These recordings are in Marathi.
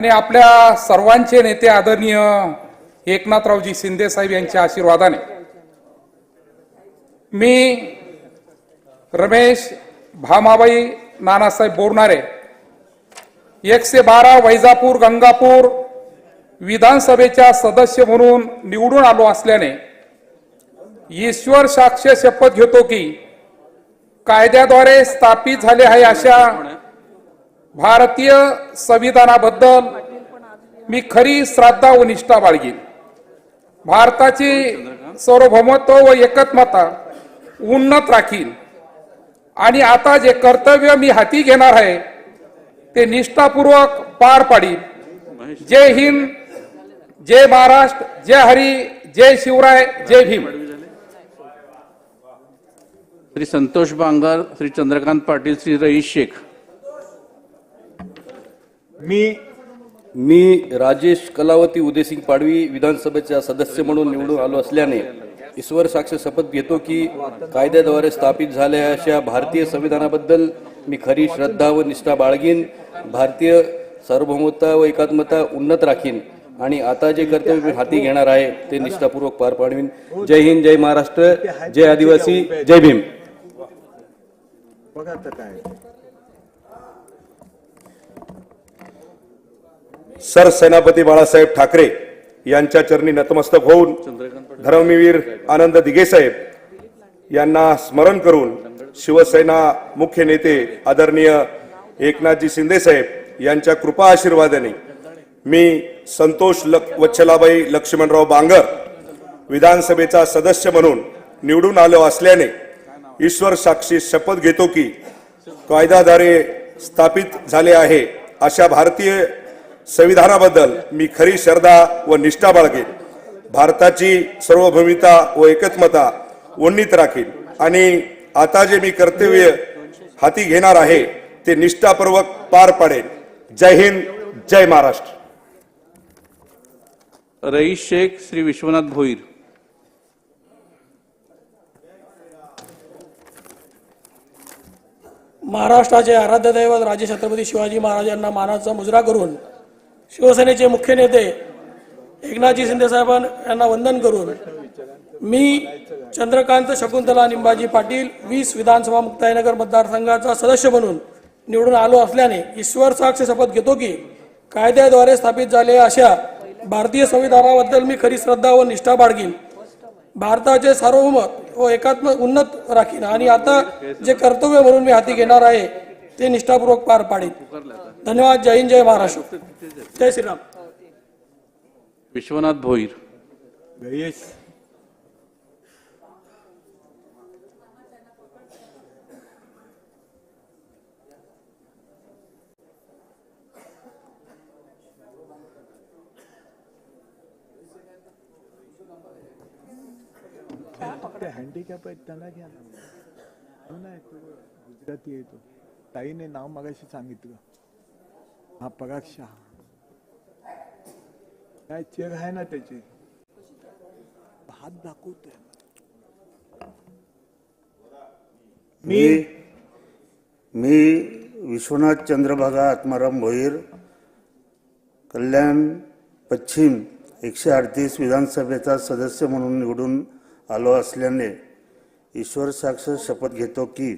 आणि आपल्या सर्वांचे नेते आदरणीय एकनाथरावजी शिंदे साहेब यांच्या आशीर्वादाने मी रमेश भामाबाई नानासाहेब बोरणारे एकशे बारा वैजापूर गंगापूर विधानसभेच्या सदस्य म्हणून निवडून आलो असल्याने ईश्वर साक्ष शपथ घेतो की कायद्याद्वारे स्थापित झाले आहे अशा भारतीय संविधानाबद्दल मी खरी श्रद्धा व निष्ठा बाळगीन. भारताची सार्वभौमत्व व एकत्मता उन्नत राखीन. आणि आता जे कर्तव्य मी हाती घेणार आहे ते निष्ठापूर्वक पार पाडीन. जय हिंद जय महाराष्ट्र जय हरी जय शिवराय जय भीम. श्री संतोष बांगर श्री चंद्रकांत पाटील श्री रईस शेख. मी मी राजेश कलावती उदयसिंग पाडवी विधानसभेचा सदस्य म्हणून निवडून आलो असल्याने ईश्वर साक्ष शपथ घेतो की कायद्याद्वारे स्थापित झालेल्या अशा भारतीय संविधानाबद्दल मी खरी श्रद्धा व निष्ठा बाळगीन भारतीय सार्वभौमता व एकात्मता उन्नत राखीन आणि आता जे कर्तव्य मी हाती घेणार आहे ते निष्ठापूर्वक पार पाडवीन. जय हिंद जय महाराष्ट्र जय आदिवासी जय भीम बघा आता काय सरसेनापती बाळासाहेब ठाकरे यांच्या चरणी नतमस्तक होऊन धर्मवीर आनंद दिघेसाहेब यांना स्मरण करून शिवसेना मुख्य नेते आदरणीय एकनाथजी शिंदेसाहेब यांच्या कृपा आशीर्वादाने मी संतोष लक वच्छलाबाई लक्ष्मणराव बांगर विधानसभेचा सदस्य म्हणून निवडून आलो असल्याने ईश्वर साक्षी शपथ घेतो की कायदाद्वारे स्थापित झाले आहे अशा भारतीय संविधानाबद्दल मी खरी श्रद्धा व निष्ठा बाळगेन. भारताची सार्वभौमिता व एकत्मता उन्नीत राखीन. आणि आता जे मी कर्तव्य हाती घेणार आहे ते निष्ठापूर्वक पार पाडेन. जय हिंद जय महाराष्ट्र. रईस शेख श्री विश्वनाथ भोईर. महाराष्ट्राचे आराध्य दैवत राजे छत्रपती शिवाजी महाराजांना मानाचा मुजरा करून शिवसेनेचे मुख्य नेते एकनाथजी शिंदे साहेबां यांना वंदन करून मी चंद्रकांत शकुंतला निंबाजी पाटील वीस विधानसभा मुक्ताईनगर मतदारसंघाचा सदस्य म्हणून निवडून आलो असल्याने ईश्वर साक्ष शपथ घेतो की कायद्याद्वारे स्थापित झालेल्या अशा भारतीय संविधानाबद्दल मी खरी श्रद्धा व निष्ठा बाळगीन. भारताचे सार्वभौम व एकात्म उन्नत राखीन. आणि आता जे कर्तव्य म्हणून मी हाती घेणार आहे ते निष्ठापूर्वक पार पाडीन धन्यवाद जय हिंद जय महाराष्ट्र. जय श्रीराम. विश्वनाथ भोईर. गणेश. हँडिकॅप आहेत त्यांना घ्या ना. हो गुजराती आहे तो. ताईने नाव मगाशी सांगितलं. हा पराग शहा. काय चेक आहे ना त्याचे? हात दाखवतोय. मी मी विश्वनाथ चंद्रभागा आत्माराम भोईर कल्याण पश्चिम एकशे अडतीस विधानसभेचा सदस्य म्हणून निवडून आलो असल्याने ईश्वर साक्ष शपथ घेतो की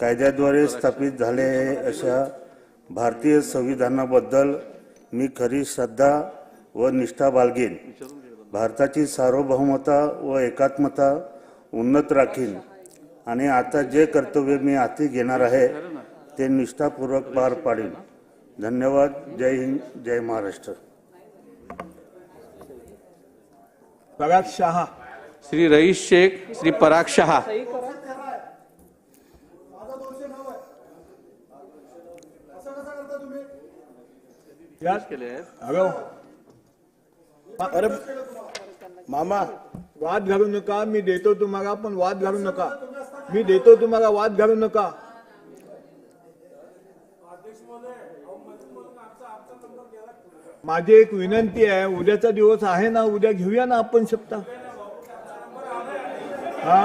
कायद्याद्वारे स्थापित झाले अशा भारतीय संविधानाबद्दल मी खरी श्रद्धा व निष्ठा बाळगेन. भारताची सार्वभौमता व एकात्मता उन्नत राखीन. आणि आता जे कर्तव्य मी हाती घेणार आहे ते निष्ठापूर्वक पार पाडीन. धन्यवाद. जय हिंद. जय महाराष्ट्र. पराग शहा. श्री रईस शेख श्री पराग शहा. हॅलो अरे मामा वाद घालू नका मी देतो तुम्हाला पण वाद घालू नका. मी देतो तुम्हाला वाद घालू नका. माझी एक विनंती आहे उद्याचा दिवस आहे ना उद्या घेऊया ना आपण सप्ताह? हा?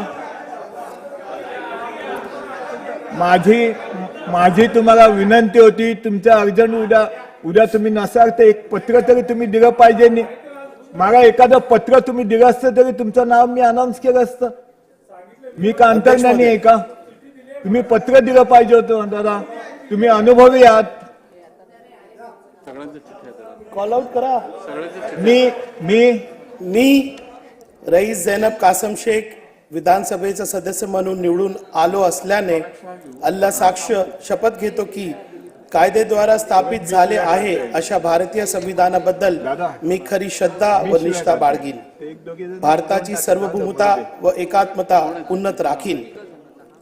माझी माझी तुम्हाला विनंती होती तुमच्या अर्जंट उद्या उद्या तुम्ही नसाल तर एक पत्र तरी तुम्ही दिलं पाहिजे मला एखादं पत्र तुम्ही दिलं असतं तरी तुमचं नाव मी अनाऊन्स केलं असतं. मी का अंतर्ज्ञानी आहे का? तुम्ही पत्र दिलं पाहिजे होतं दादा. तुम्ही अनुभवी आहात. कॉल आउट करा. मी मी मी रईस जैनब कासम शेख विधानसभेचा सदस्य म्हणून निवडून आलो असल्याने अल्ला साक्ष शपथ घेतो की कायद्याद्वारा स्थापित झाले आहे अशा भारतीय संविधानाबद्दल मी खरी श्रद्धा व निष्ठा बाळगीन. भारताची सार्वभौमता व एकात्मता उन्नत राखीन.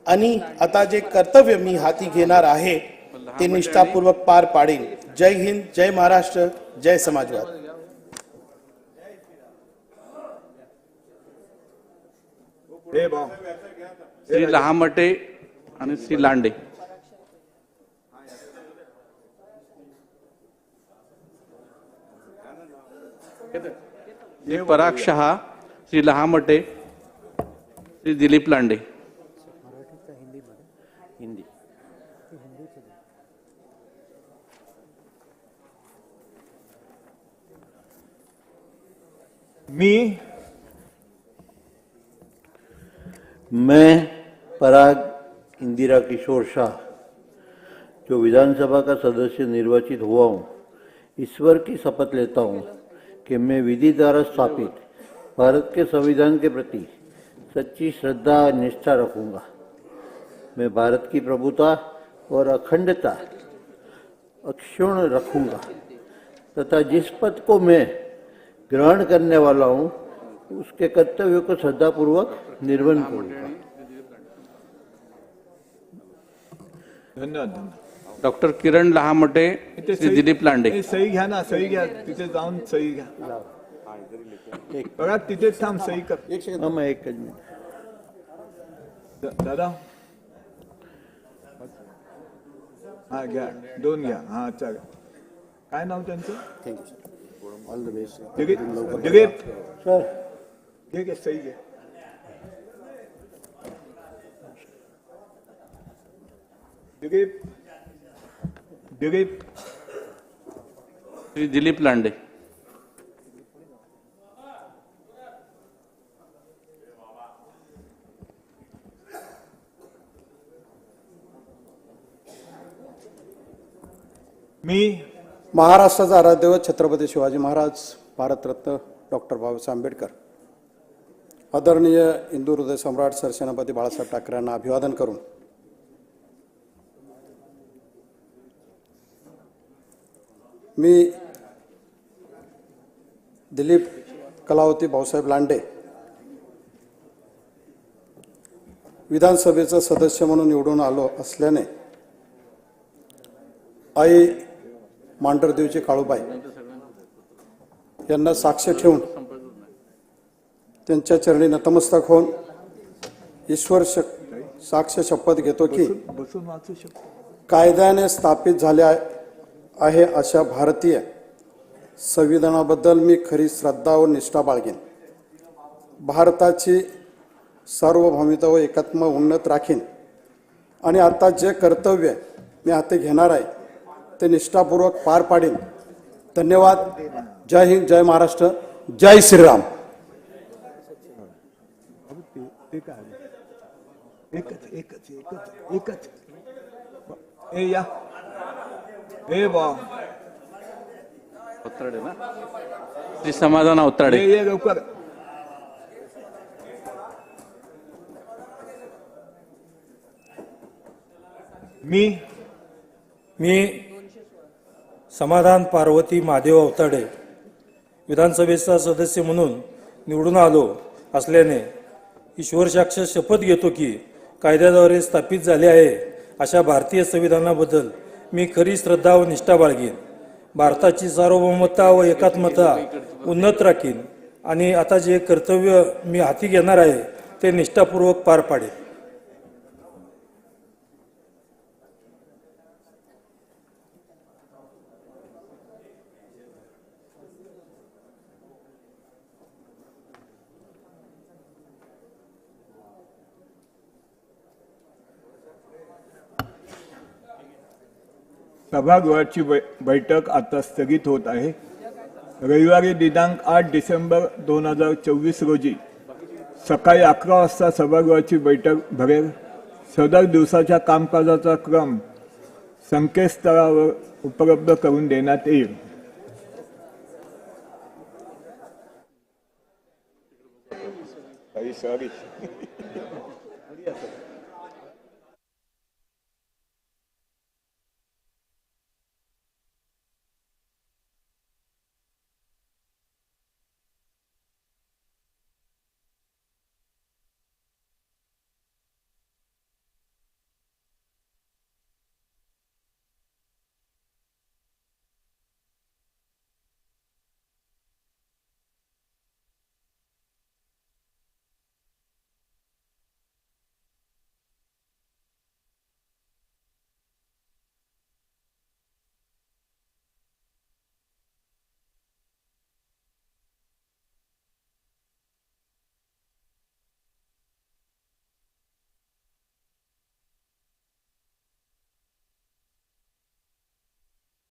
आणि आता जे कर्तव्य मी हाती घेणार आहे ते निष्ठापूर्वक पार पाडेन. जय हिंद जय महाराष्ट्र जय समाजवाद. हे श्री लहामटे आणि श्री लांडे. श्री पराग शहा, श्री लहामटे, श्री दिलीप लांडे। मी मैं पराग इंदिरा किशोर शाह, जो विधानसभा का सदस्य निर्वाचित हुआ हूँ, ईश्वर की शपथ लेता हूँ। कि मैं विधि द्वारा स्थापित भारत के संविधान के प्रति सच्ची श्रद्धा और निष्ठा रखूँगा। मैं भारत की प्रभुता और अखंडता अक्षुण रखूँगा तथा जिस पद को मैं ग्रहण करने वाला हूँ, उसके कर्तव्यों को श्रद्धापूर्वक निर्वहन करूँगा। धन्यवाद धन्यवाद। डॉक्टर किरण लहामटे दिलीप लांडे. हे सही घ्या ना सही घ्या. तिथे जाऊन सही घ्या. बघा तिथे थांब सही कर. हाँ एक मिनट. दा- दादा. हा घ्या. दोन घ्या. हा चालेल काय नाव त्यांचं? दिलीप दिलीप सर ठीक आहे सही घ्या दिलीप दिलीप श्री दिलीप लांडे. मी महाराष्ट्राचा आराध्यव छत्रपती शिवाजी महाराज भारतरत्न डॉक्टर बाबासाहेब आंबेडकर आदरणीय हिंदू हृदय सम्राट सरसेनापती बाळासाहेब ठाकरे यांना अभिवादन करून मी दिलीप कलावती भाऊसाहेब लांडे विधानसभेचा सदस्य म्हणून निवडून आलो असल्याने आई मांढरदेवची काळूबाई यांना साक्ष ठेवून त्यांच्या चरणी नतमस्तक होऊन ईश्वर श साक्ष शपथ घेतो की कायद्याने स्थापित झाले आहे अशा भारतीय संविधानाबद्दल मी खरी श्रद्धा व निष्ठा बाळगेन. भारताची सार्वभौमिता व एकात्म उन्नत राखीन. आणि आता जे कर्तव्य मी हाती घेणार आहे ते निष्ठापूर्वक पार पाडीन. धन्यवाद. जय हिंद जय महाराष्ट्र. जय श्रीराम. एकच एकच एकच एकच. या. ए बा ये लवकर मी मी समाधान पार्वती महादेव अवताडे विधानसभेचा सदस्य म्हणून निवडून आलो असल्याने ईश्वर साक्ष शपथ घेतो की कायद्याद्वारे स्थापित झाले आहे अशा भारतीय संविधानाबद्दल मी खरी श्रद्धा व निष्ठा बाळगेन. भारताची सार्वभौमता व एकात्मता उन्नत राखीन. आणि आता जे कर्तव्य मी हाती घेणार आहे ते निष्ठापूर्वक पार पाडेन. सभागृहाची बै- बैठक आता स्थगित होत आहे. रविवारी दिनांक आठ डिसेंबर दोन हजार चोवीस रोजी सकाळी अकरा वाजता सभागृहाची बैठक भरेल. सदर दिवसाच्या कामकाजाचा क्रम संकेतस्थळावर उपलब्ध करून देण्यात येईल. सॉरी